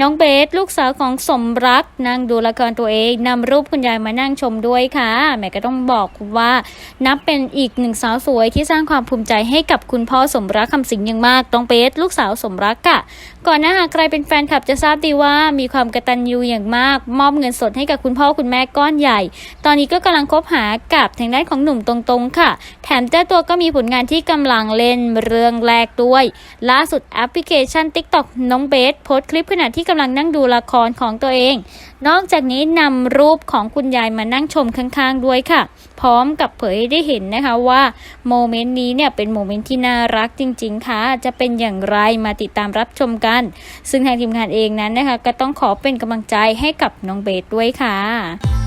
น้องเบสลูกสาวของสมรักนั่งดูละครตัวเองนำรูปคุณยายมานั่งชมด้วยค่ะแม่ก็ต้องบอกว่า นับเป็นอีกหนึ่งสาวสวยที่สร้างความภูมิใจให้กับคุณพ่อสมรักคำสิงห์อย่างมากน้องเบสลูกสาวสมรักค่ะ ก่อนหน้าหากใครเป็นแฟนคลับจะทราบดีว่ามีความกระตัญญูอย่างมาก มอบเงินสดให้กับคุณพ่อคุณแม่ก้อนใหญ่ ตอนนี้ก็กำลังคบหากับทางด้านของหนุ่มตรงๆค่ะ แถมเจ้าตัวก็มีผลงานที่กำลังเล่นเรื่องแรกด้วย ล่าสุดแอปพลิเคชัน TikTok น้องเบสโพสต์คลิปขณะที่กำลังนั่งดูละครของตัวเอง นอกจากนี้นำรูปของคุณยายมานั่งชมข้างๆด้วยค่ะ พร้อมกับเผยให้ได้เห็นนะคะว่าโมเมนต์นี้เนี่ยเป็นโมเมนต์ที่น่ารักจริง ๆ ค่ะ จะเป็นอย่างไรมาติดตามรับชมกัน ซึ่งทางทีมงานเองนั้นนะคะ ก็ต้องขอเป็นกำลังใจให้กับน้องเบสด้วยค่ะ